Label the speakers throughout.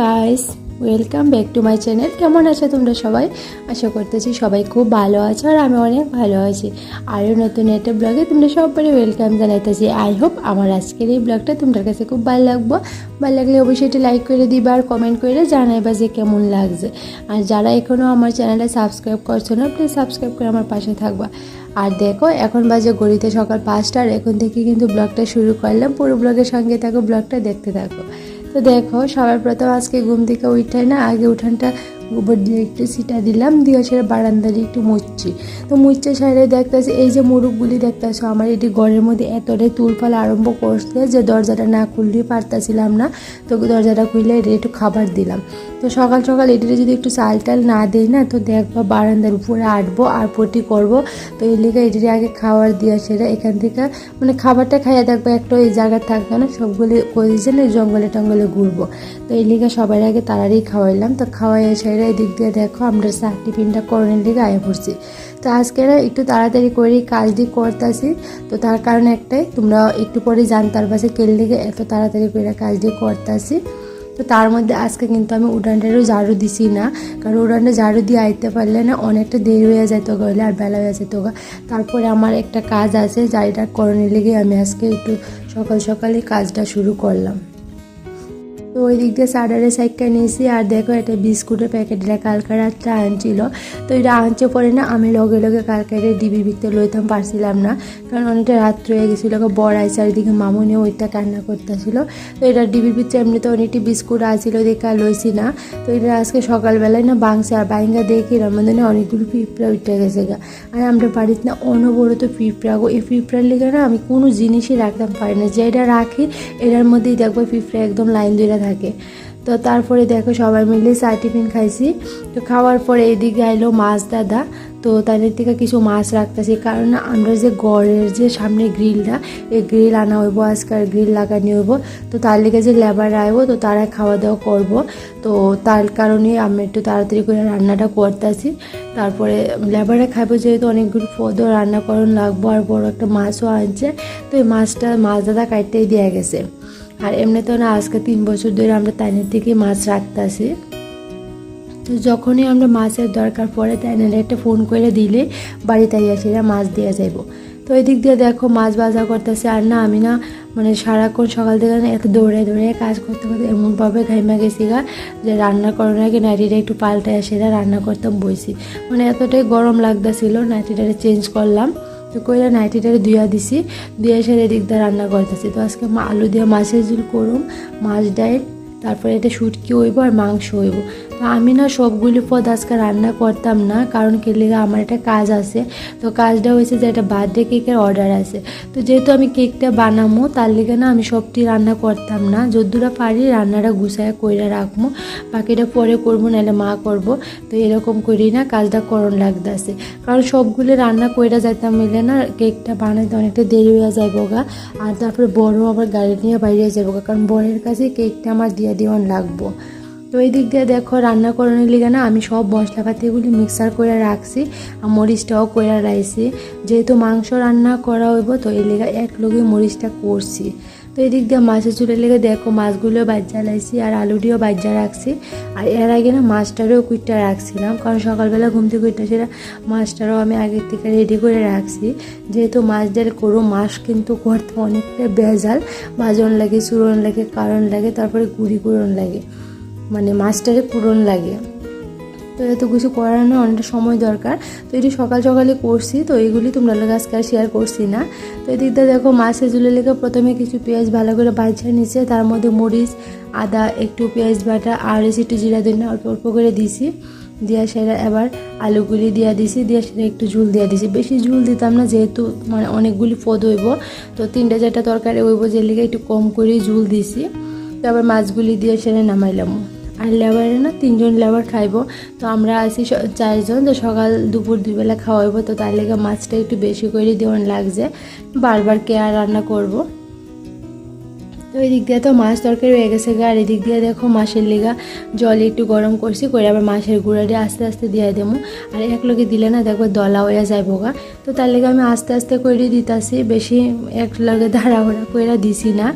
Speaker 1: Guys welcome back to my channel কেমন আছো তোমরা সবাই? আশা করতেছি সবাই খুব ভালো আছো আর আমি অনেক ভালো আছি। আরও নতুন একটা ব্লগে তোমরা সবাই ওয়েলকাম জানাইতেছি। আই হোপ আমার আজকের এই ব্লগটা তোমার কাছে খুব ভালো লাগবো। ভালো লাগলে অবশ্যই একটু লাইক করে দিবা আর কমেন্ট করে জানাইবা যে কেমন লাগছে। আর যারা এখনও আমার চ্যানেলটা সাবস্ক্রাইব করছ না প্লিজ সাবস্ক্রাইব করে আমার পাশে থাকবা। আর দেখো, এখন বাজে গড়িতে সকাল পাঁচটা, আর এখন থেকে কিন্তু ব্লগটা শুরু করলাম। পুরো ব্লগের সঙ্গে থাকো ব্লগটা দেখতে থাকো। তো দেখো সবার প্রথম আজকে ঘুম থেকে উঠে না আগে উঠানটা গোবর দিয়ে একটু সিটা দিলাম, দিয়ে সেটা বারান্দা দিয়ে একটু মুচ্ছি তো মুচ্ছে সাইডে দেখতেছি, এই যে মুরুখগুলি দেখতেছো, আমার এটি ঘরের মধ্যে এতটাই তুলফাল আরম্ভ করছে যে দরজাটা না খুললেই পারতাছিলাম না। তো দরজাটা খুললে এটা একটু খাবার দিলাম। তো সকাল সকাল এটিতে যদি একটু চাল টাল না দিই না, তো দেখব বারান্দার উপরে আটবো আর পটি করব। তো এই লিগে এটির আগে খাবার দিয়ে সেটা এখান থেকে মানে খাবারটা খাইয়ে দেখব একটা এই জায়গায় থাকবে না, সবগুলি করেছে না জঙ্গলে টঙ্গলে ঘুরবো। তো এই লিগে সবার আগে তাড়াতাড়ি খাওয়াইলাম। তো খাওয়াই সেটা এদিক দিয়ে দেখো, আমরা চা টিফিনটা করণের লিগে আয় পড়ছি। তো আজকে একটু তাড়াতাড়ি করে কাজ দিয়ে করতেছি। তো তার কারণে একটাই, তোমরা একটু পরে জানতার পাশে কেল লিগে এত তাড়াতাড়ি করে কাজ দিয়ে করতেছি। তো তার মধ্যে আজকে কিন্তু আমি উড়ানটারও ঝাড়ু দিছি না, কারণ উড়ানটা ঝাড়ু দিয়ে আইতে পারলে না অনেকটা দেরি হয়ে যেত গেলে আর বেলা হয়ে যেত গা। তারপরে আমার একটা কাজ আছে, যাইটা করণে লেগে আমি আজকে একটু সকাল সকালে কাজটা শুরু করলাম। তো ওই দিক দিয়ে সাডারে সাইডটা নিয়েছি, আর দেখো এটা বিস্কুটের প্যাকেটটা কালকে রাত্রে আনছিল। তো এটা আনছে পরে না আমি লগে লগে কালকে এটা ডিবির ভিতরে লইতাম, পারছিলাম না। কারণ অনেকটা রাত্র হয়ে গেছিল বড়াই চারিদিকে মামুনি ওইটা কান্না করতেছিল। তো এটা ডিবির ভিতরে এমনিতে অনেকটি বিস্কুট আছিল দেখে আর লইছি না। তো এটা আজকে সকালবেলায় না বাংছে আর বাইঙ্গা দেখি এর মধ্যে না অনেকগুলো পিঁপড়া উঠে গেছে গা। আর আমরা বাড়িতে না অনবরত পিঁপড়া গো, এই পিঁপড়ার লেগে না আমি কোনো জিনিসই রাখতাম পারি না। যেটা রাখি, এটার মধ্যেই দেখব পিঁপড়া একদম লাইন ধরে থাকে। তো তারপরে দেখো সবাই মিলে চা টিফিন খাইছি। তো খাওয়ার পরে এদিকে আইলো মাছ দাদা। তো তাদের থেকে কিছু মাছ রাখতেছি। কারণ আমরা যে গড়ের যে সামনে গ্রিলটা, এই গ্রিল আনা হইব আজকাল গ্রিল লাগানি হইব। তো তার লেগে যে লেবার আইব, তো তারা খাওয়া দাওয়া করব। তো তার কারণে আমি একটু তাড়াতাড়ি করে রান্নাটা করতেছি। তারপরে লেবারে খাব যেহেতু অনেকগুলো পদও রান্না করন লাগবো, আর বড় একটা মাছও আনছে। তো এই মাছটা মাছ দাদা কাটতেই দেওয়া গেছে। আর এমনি তো না, আজকে তিন বছর ধরে আমরা তাইনের থেকে মাছ রাখতেছি তো যখনই আমরা মাছের দরকার পড়ে, তাইনারে একটা ফোন করে দিলে বাড়িতে আসিরা মাছ দিয়ে যাইব। তো ওই দিক দিয়ে দেখো মাছ বাজা করতেছে, আর না, আমি না মানে সারাক্ষণ সকাল থেকে এত দৌড়ে দৌড়ে কাজ করতে করতে এমনভাবে ঘাইমা গেছি গা যে রান্না করার আগে নাইটিটা একটু পাল্টায় সেটা রান্না করতাম বইছি। মানে এতটাই গরম লাগতেছিল নাইটিটা চেঞ্জ করলাম। তো কইরা নাইটিটারে ধুয়া দিছি ধুয়ে সেরে এদিক দিয়ে রান্না করতেছি। তো আজকে আলু দিয়ে মাছের ঝুল করুম, মাছ ডাইট তারপরে এটা শুটকি হইব আর মাংস হইব। তো আমি না সবগুলি পদ আজকে রান্না করতাম না, কারণ কি লেগে আমার একটা কাজ আছে। তো কাজটা হয়েছে যে একটা বার্থডে কেকের অর্ডার আছে। তো যেহেতু আমি কেকটা বানামো, তার লেগে না আমি সবটি রান্না করতাম না। যদ্দুরা পারি রান্নাটা গুছায় কইরা রাখব বাকিটা পরে করব, নাহলে মা করব। তো এরকম করি না কাজটা করণ লাগতেছে। কারণ সবগুলি রান্না কইরা যাইতাম মিলে না কেকটা বানাইতে অনেকটা দেরি হয়ে যাইব গা আর তারপরে বড় আবার গাড়ি নিয়ে বাইরে যাব কারণ বরের কাছে কেকটা আমার দিয়ে দিওয়ান লাগবো। তো এই দিক দিয়ে দেখো রান্না করানোর লিগে না আমি সব মশলাপাতিগুলি মিক্সার করে রাখছি আর মরিচটাও করে রাখছি যেহেতু মাংস রান্না করা হইব, তো এই লিগে এক লগে মরিচটা করছি। তো এদিক দিয়ে মাছের চুলের লেগে দেখো মাছগুলো বাজ্যা লাইছি আর আলুটিও বাজ্যা রাখছি। আর এর আগে না মাছটারও কুইটটা রাখছিলাম কারণ সকালবেলা ঘুম থেকে কুইটটা সেটা মাছটারও আমি আগের থেকে রেডি করে রাখছি। যেহেতু মাছ ডাল করো মাছ কিন্তু করতে অনেকটা বেজাল বাজন লাগে চূরণ লাগে, কারণ লাগে, তারপরে গুড়ি কুড়ন লাগে। মানে মাছটারে পূরণ লাগে। তো এত কিছু করার না অনেকটা সময় দরকার। তো এটি সকাল সকালে করছি, তো এইগুলি তোমরা লোক আজকে আর শেয়ার করছি না। তো এদিকটা দেখো মাছের ঝুলে লেগে প্রথমে কিছু পেঁয়াজ ভালো করে বাছা নিচ্ছে তার মধ্যে মরিচ, আদা, একটু পেঁয়াজ বাটা আর একটু জিরা দিন অল্প অল্প করে দিছি। দিয়া সেটা এবার আলুগুলি দিয়া দিছি, দিয়ে সেটা একটু ঝুল দিয়া দিছি। বেশি ঝুল দিতাম না, যেহেতু মানে অনেকগুলি পদ হইব, তো তিনটা চারটা তরকারি হইব, যে লেগে একটু কম করে ঝুল দিছি। তারপর মাছগুলি দিয়ে সেটা নামাইলাম। আর লেবারে না তিনজন লেবার খাইব। তো আমরা আছি চারজন, তো সকাল দুপুর দুবেলা খাওয়াইব। তো তার লেগে মাছটা একটু বেশি করে দেওয়ান লাগছে। বারবার কে আর রান্না করব। তো এই দিক দিয়ে তো মাছ তরকারি হয়ে গেছে গা। আর এদিক দিয়ে দেখো মাছের লেগা জল একটু গরম করছি করে আবার মাছের গুঁড়া দিয়ে আস্তে আস্তে দিয়ে দেবো। আর এক লোকে দিলে না দেখব দলা হয়ে যাইব গা। তো তার লেগে আমি আস্তে আস্তে করে দিতাছি, বেশি এক লগে ধারাহুড়া করে দিছি না।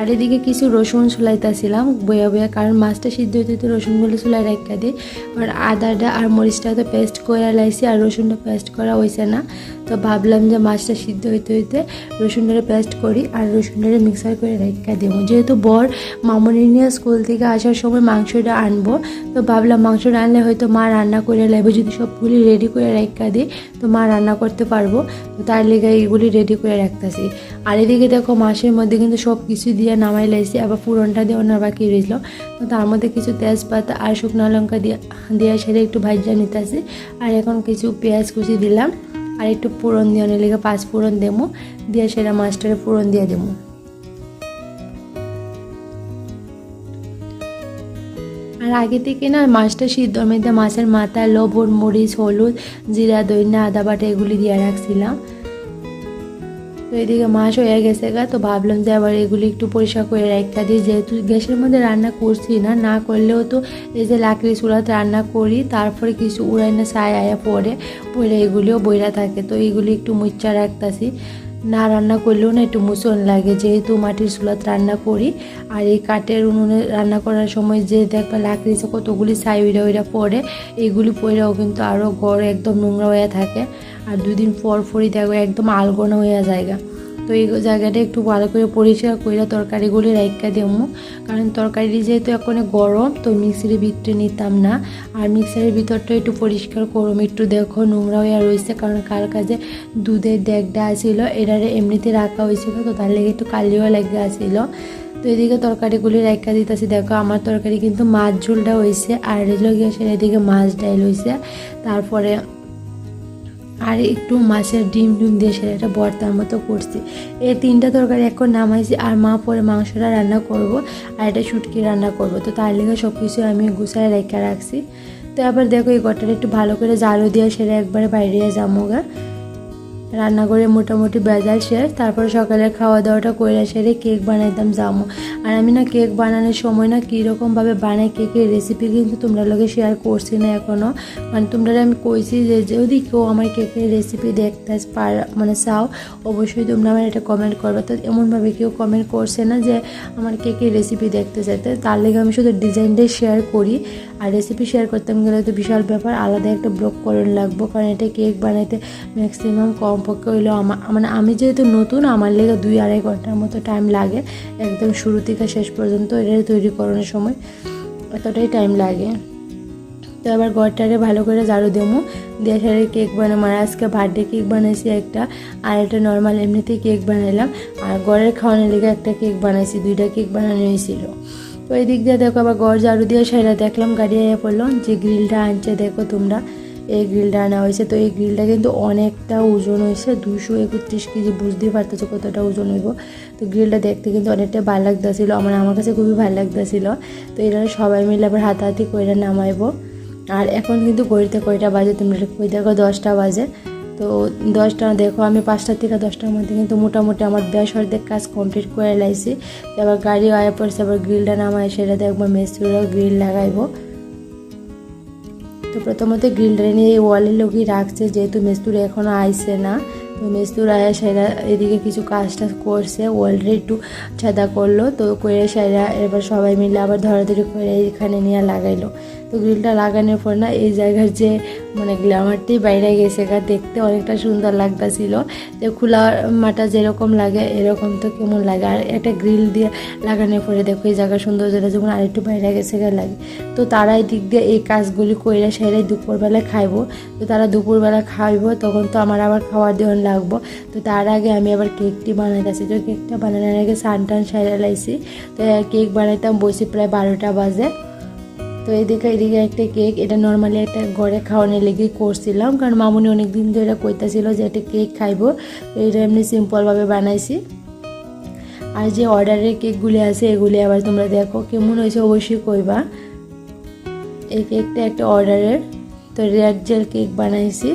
Speaker 1: আর এদিকে কিছু রসুন ছুলাইতেছিলাম, বয়া বয়া, কারণ মাছটা সিদ্ধ হইতে তো রসুনগুলো ছুলাই রাখা দিই আর আদাটা আর মরিচটা তো পেস্ট করে লাইছি, আর রসুনটা পেস্ট করা হয়েছে না। তো ভাবলাম যে মাছটা সিদ্ধ হইতে হইতে রসুনটারে পেস্ট করি, আর রসুনটারে মিক্সার করে রেখা দেবো। যেহেতু বর মামনি নিয়ে স্কুল থেকে আসার সময় মাংসটা আনব, তো ভাবলাম মাংসটা আনলে হয়তো মা রান্না করে লাগবে যদি সবগুলি রেডি করে রেখা দিই তো মা রান্না করতে পারব। তো তার লেগে এইগুলি রেডি করে রাখতেছি। আর এদিকে দেখো মাসের মধ্যে কিন্তু সব কিছু দিয়ে নামাই লাইছি, আবার পুরনটা দিয়ে অন্য বাকি রয়েছিল তো তার মধ্যে কিছু তেজপাতা আর শুকনো লঙ্কা দিয়ে দিয়ে সেটা একটু ভাজা নিতেছি। আর এখন কিছু পেঁয়াজ কুচি দিলাম, আর একটু পুরন দিয়ে, অনেক লেগে পাঁচ পুরন দেবো, দিয়ে সেটা মাছটারে পুরন দিয়ে দেবো। আর আগে থেকে না মাছটা সিদ্ধর মধ্যে মাছের মাথা লবণ, মরিচ, হলুদ, জিরা দইনা আদা বাটা এগুলি দিয়ে রাখছিলাম। তো এদিকে মাছ হয়ে গেছে গা, তো ভাবলাম যে আবার এগুলি একটু পরিষ্কার করে রাখা দিই। যেহেতু গ্যাসের মধ্যে রান্না করছি না না করলেও তো এই যে লাকড়ি চুলাতে রান্না করি, তারপরে কিছু উড়াই না ছায় আয়া পরে পরে এগুলিও বইরা থাকে। তো এগুলি একটু মুচ্চা রাখতাছি। না রান্না করলেও না একটু মুসন লাগে, যেহেতু মাটির চুলাতে রান্না করি। আর এই কাঠের উনুনে রান্না করার সময় যে দেখবা লাকড়িতে কতগুলি ছাই উইরা উইরা পড়ে এইগুলি পরেও কিন্তু আরও ঘর একদম নোংরা হয়ে থাকে। আর দুদিন পর পরই দেখো একদম আলগোনা হয়ে জায়গা। তো এই জায়গাটা একটু ভালো করে পরিষ্কার করে তরকারিগুলি রাইকা দেবো। কারণ তরকারি যেহেতু এখন গরম, তো মিক্সির ভিতরে নিতাম না। আর মিক্সারের ভিতরটা একটু পরিষ্কার করুম, একটু দেখো নোংরা হয়ে রয়েছে। কারণ কার কাছে দুধের ডেকটা আসিল এটারে এমনিতে রাখা হয়েছিল, তো তার লেগে একটু কালিও লেগে আসিল তো এদিকে তরকারিগুলি রাখা দিতেছি। দেখো আমার তরকারি কিন্তু মাছ ঝোলটা হয়েছে, আর এদিকে মাছ ডাইল হয়েছে। তারপরে আর একটু মাছের ডিম ডিম দিয়ে সেটা বর্তার মতো করছি। এই তিনটা তরকারি এখন নামাইছি আর মা পরে মাংসটা রান্না করব আর এটা শুটকি রান্না করব। তো তার লেগে সব কিছু আমি গুছায় রেখে রাখছি। তো আবার দেখো এই ঘরটা একটু ভালো করে জালু দিয়ে সেটা একবারে বাইরে যাব গা। রান্না করে মোটামুটি বেজাল শেষ তারপরে সকালে খাওয়া দাওয়াটা করে সেরে কেক বানাইতাম জামু। আর আমি না কেক বানানোর সময় না কীরকমভাবে বানাই কেকের রেসিপি কিন্তু তোমরা লোকে শেয়ার করছি না এখনও মানে তোমরা আমি কইছি যে, যদি কেউ আমার কেকের রেসিপি দেখতে পার মানে চাও, অবশ্যই তোমরা আমার এটা কমেন্ট করবে। তো এমনভাবে কেউ কমেন্ট করছে না যে, আমার কেকের রেসিপি দেখতে চাইতে। তার লেগে আমি শুধু ডিজাইনটাই শেয়ার করি। আর রেসিপি শেয়ার করতে গেলে তো বিশাল ব্যাপার, আলাদা একটা ব্লগ করে লাগবো, কারণ এটা কেক বানাইতে ম্যাক্সিমাম কমপক্ষে হইলেও আমার মানে আমি যেহেতু নতুন, আমার লেগে দুই আড়াই ঘণ্টার মতো টাইম লাগে, একদম শুরু থেকে শেষ পর্যন্ত এটা তৈরি করানোর সময় এতটাই টাইম লাগে। তো এবার ঘরটারে ভালো করে ঝাড়ু দেবো, দিয়ে সারে কেক বানাবো। আর আজকে বার্থডে কেক বানাইছি একটা, আর একটা নর্মাল এমনিতেই কেক বানাইলাম। আর ঘরের খাওয়ানোর লেগে একটা কেক বানাইছি, দুইটা কেক বানানো হয়েছিল। তো দিক দিয়ে দেখো আবার ঘর ঝাড়ু দিয়ে সেটা দেখলাম গাড়ি আয়া পড়ল, যে গ্রিলটা আনছে, দেখো তোমরা, এই গ্রিলটা আনা হয়েছে। তো এই গ্রিলটা কিন্তু অনেকটা ওজন হয়েছে দুশো একত্রিশ কেজি, বুঝতেই পারতেছো কতটা ওজন হইব। তো গ্রিলটা দেখতে কিন্তু অনেকটা ভালো লাগতেছিলো, আমার আমার কাছে খুবই ভালো লাগতেছিলো। তো এটা সবাই মিলে আবার হাতাহাতি করে নামাইবো। আর এখন কিন্তু ঘড়িতে কয়টা বাজে তোমরা কই দেখো, দশটা বাজে। তো দশটা, দেখো আমি পাঁচটা থেকে দশটার মধ্যে কিন্তু মোটামুটি আমার বেশ অর্ধেক কাজ কমপ্লিট করে লাইছি। এবার গাড়ি আয়া পড়ছে আবার গ্রিলটা নামায় সেটাতে একবার মেসুরা গ্রিল লাগাইবো। তো প্রথমত গ্রিলটা নিয়ে এই ওয়ালের লোকই রাখছে, যেহেতু মেস্তুর এখনও আইসে না। তো মেস্তুর আয়া সেরা এদিকে কিছু কাজটা করছে ওয়ালটা একটু ছাদা করল, তো করে সেরা এবার সবাই মিলে আবার ধরাধরি করে এখানে নিয়ে লাগাইলো। তো গ্রিলটা লাগানোর পর না এই জায়গার যে মানে গ্ল্যামারটি বাইরে গেছে গা, দেখতে অনেকটা সুন্দর লাগতেছিল। যে খোলা মাটা যেরকম লাগে, এরকম তো কেমন লাগে। আর একটা গ্রিল দিয়ে লাগানোর পরে দেখো এই জায়গার সৌন্দর্যটা যখন আরেকটু বাইরে গেছে গা লাগে। তো তারা এই দিক দিয়ে এই কাজগুলি করে সেরাই দুপুরবেলা খাইবো। তো তারা দুপুরবেলা খাইবো, তখন তো আমার আবার খাওয়ার দেওয়ার লাগবো। তো তার আগে আমি আবার কেকটি বানাইতেছি। তো কেকটা বানানোর আগে সান টান সাইরা লাইছি। তো কেক বানাইতাম বসে প্রায় বারোটা বাজে। তো এদিকে এদিকে একটা কেক এটা নর্মালি একটা ঘরে খাওয়ানোর লেগে করছিলাম, কারণ মামুনি অনেক দিন ধরে কইতাছিল যে একটা কেক খাইবো। এটা এমনি সিম্পলভাবে বানাইছি। আর যে অর্ডারের কেকগুলি আছে, এগুলি আবার তোমরা দেখো, কেমন হয়েছে অবশ্যই কইবা। এই কেকটা একটা অর্ডারের তো রেড জেল কেক বানাইছি।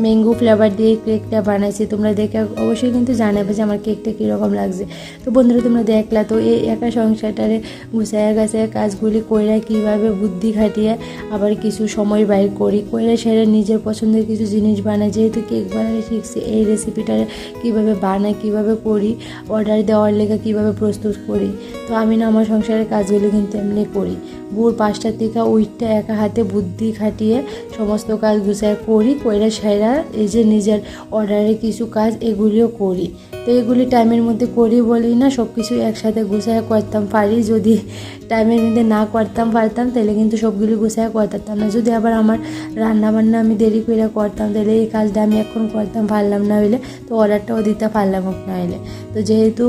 Speaker 1: ম্যাঙ্গো ফ্লেভার দিয়ে কেকটা বানাইছি, তোমরা দেখে অবশ্যই কিন্তু জানাবে যে আমার কেকটা কীরকম লাগছে। তো বন্ধুরা, তোমরা দেখলা, তো এই একা সংসারটারে গুছায়া গাছায় কাজগুলি কইরা কীভাবে বুদ্ধি খাটিয়ে আবার কিছু সময় বাইর করি। কইরা সেরে নিজের পছন্দের কিছু জিনিস বানাই। যেহেতু কেক বানানো শিখছি, এই রেসিপিটা কীভাবে বানাই, কীভাবে করি অর্ডার দেওয়ার লেগে কীভাবে প্রস্তুত করি, তো আমি না আমার সংসারের কাজগুলো কিন্তু এমনি করি। ভোর পাঁচটার থেকে উইটটা একা হাতে বুদ্ধি খাটিয়ে সমস্ত কাজ গুছায় করি, কইরা সেরা এই যে নিজের অর্ডারে কিছু কাজ এগুলিও করি। তো এগুলি টাইমের মধ্যে করি বলি না সব কিছু একসাথে গুছায় করতাম। পারি যদি টাইমের মধ্যে না করতাম, পারতাম, তাহলে কিন্তু সবগুলি গুছায় করতাম না। যদি আবার আমার রান্না বান্না আমি দেরি করে করতাম, তাহলে এই কাজটা আমি এখন করতাম, পারলাম না হইলে, তো অর্ডারটাও দিতে পারলাম না হইলে। তো যেহেতু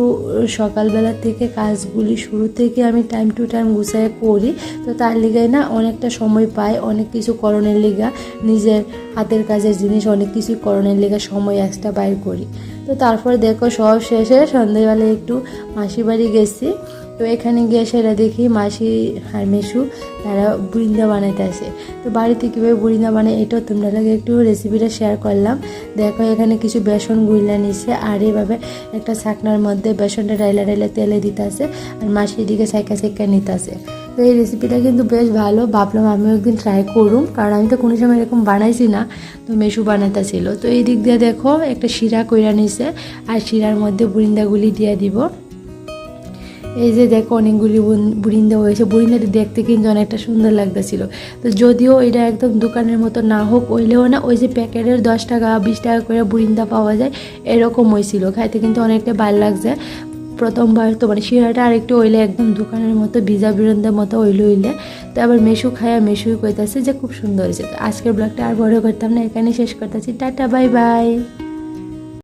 Speaker 1: সকালবেলা থেকে কাজগুলি শুরু থেকে আমি টাইম টু টাইম গুছায় করি, তো তার লিগায় না অনেকটা সময় পাই, অনেক কিছু করণের লিগা নিজের হাতের কাজের জিনিস অনেক কিছুই করণের লিগা সময় একটা বাইর করি। তো তারপর দেখো সব শেষে সন্ধ্যেবেলা একটু মাসি বাড়ি গেছি। তো এখানে গিয়ে সেটা দেখি মাসি আর মেশু তারা বুরিন্দা বানাইতে আসে তো বাড়িতে কীভাবে বুরিন্দা বানায় এটাও তোমরা লাগে একটু রেসিপিটা শেয়ার করলাম। দেখো এখানে কিছু বেসন গুইলা নিছে আর এইভাবে একটা ছাকনার মধ্যে বেসনটা ডাইলা ডাইলা তেলে দিতেছে আর মাসির দিকে সাইকা সাইকা নিতেছে। তো এই রেসিপিটা কিন্তু বেশ ভালো। ভাবলাম আমি একদিন ট্রাই করুম। কারণ আমি তো কোনো সময় এরকম বানাইছি না, তো মেশু বানাতে ছিল। তো এই দিক দিয়ে দেখো, একটা শিরা কইরা নিছে। আর শিরার মধ্যে বুরিন্দাগুলি দিয়ে দিব। এই যে দেখো, অনেকগুলি বুরিন্দা হয়েছে। বুরিন্দাটি দেখতে কিন্তু অনেকটা সুন্দর লাগতেছিল। তো যদিও এটা একদম দোকানের মতো না হোক ওইলেও না, ওই যে প্যাকেটের দশ টাকা বিশ টাকা করে বুরিন্দা পাওয়া যায়, এরকম হয়েছিল খাইতে কিন্তু অনেকটা ভালো লাগছে। প্রথমবার তো মানে শিরাটা আরেকটু ওইলে, একদম দোকানের মতো, ভিজা বিরন্দের মতো ওইলে ওইলে। তো আবার মেশু খায়া মেশুই কইতাছে যে খুব সুন্দর হয়েছে। তো আজকের ব্লগটা আর বড় করতাম না এখানে শেষ করতেছি। Tata, bye bye.